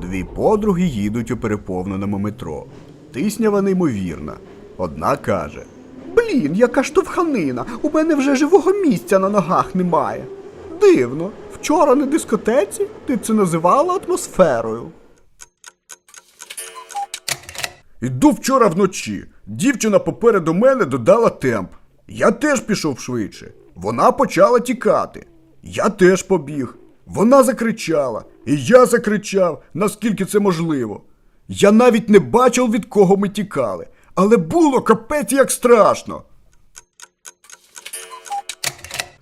Дві подруги їдуть у переповненому метро. Тиснява неймовірна. Одна каже: Блін, яка штовханина! У мене вже живого місця на ногах немає. Дивно, вчора на дискотеці ти це називала атмосферою. Іду вчора вночі. Дівчина попереду мене додала темп. Я теж пішов швидше. Вона почала тікати. Я теж побіг. Вона закричала, і я закричав, наскільки це можливо. Я навіть не бачив, від кого ми тікали, але було капець як страшно.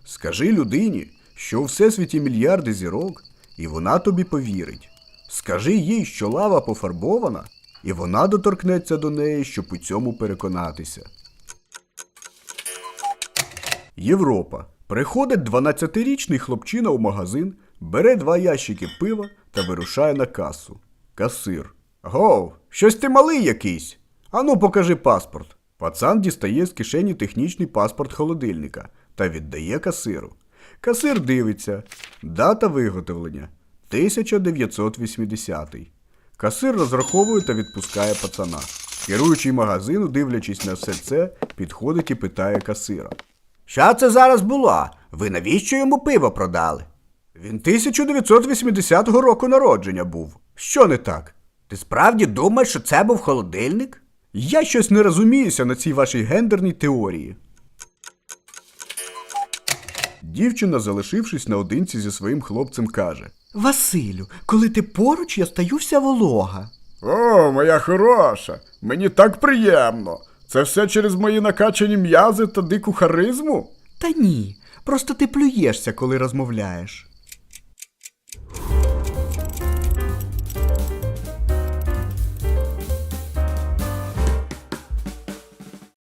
Скажи людині, що у всесвіті мільярди зірок, і вона тобі повірить. Скажи їй, що лава пофарбована, і вона доторкнеться до неї, щоб у цьому переконатися. Європа. Приходить 12-річний хлопчина у магазин, бере два ящики пива та вирушає на касу. Касир. Гов, щось ти малий якийсь. Ану, покажи паспорт. Пацан дістає з кишені технічний паспорт холодильника та віддає касиру. Касир дивиться. Дата виготовлення 1980. Касир розраховує та відпускає пацана. Керуючий магазину, дивлячись на все це, підходить і питає касира. Що це зараз було? Ви навіщо йому пиво продали? Він 1980 року народження був. Що не так? Ти справді думаєш, що це був холодильник? Я щось не розуміюся на цій вашій гендерній теорії. Дівчина, залишившись наодинці зі своїм хлопцем, каже: Василю, коли ти поруч, я стаю вся волога. О, моя хороша, мені так приємно. Це все через мої накачані м'язи та дику харизму? Та ні, просто ти плюєшся, коли розмовляєш.